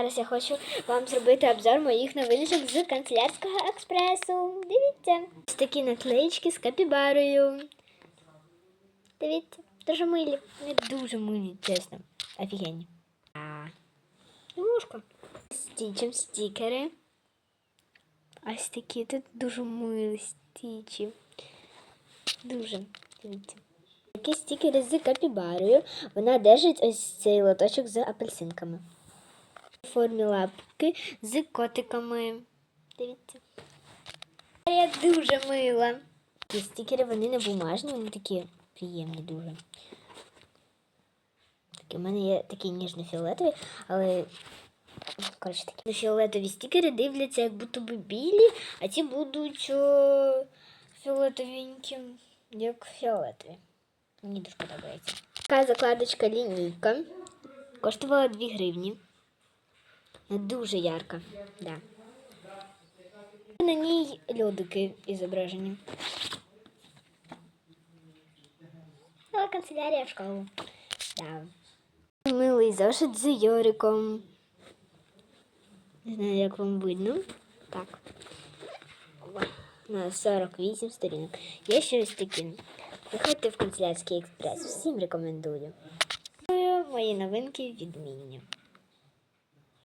Зараз я хочу вам зробити обзор моїх новиночок з канцелярського експресу. Дивіться. Ось такі наклеїчки з капібарою. Дивіться, дуже милі. Не дуже милі, чесно. Офігенні. А, Стічем стікери. Ось такі тут дуже милі стічі. Дуже. Дивіться. Такі стікери з капібарою. Вона держить ось цей лоточок з апельсинками. Формі лапки з котиками. Дивіться. Я дуже мила. Ці стікери вони не бумажні, вони такі приємні дуже. Такі, у мене є такі ніжно-фіолетові, але коротше такі фіолетові стікери дивляться, як будто би білі, а ці будуть о, фіолетовенькі, як фіолетові. Мені дуже подобається. Така закладочка лінійка. Коштувала 2 гривні. Дуже ярка. Да. На ній льодики зображені. Але канцелярія в школу. Да. Милий зошит з Йориком. Не знаю, як вам видно. Так. На 48 сторінок. Є ще ось такі. Приходьте в канцелярський експрес. Всім рекомендую. Мої новинки відмінні.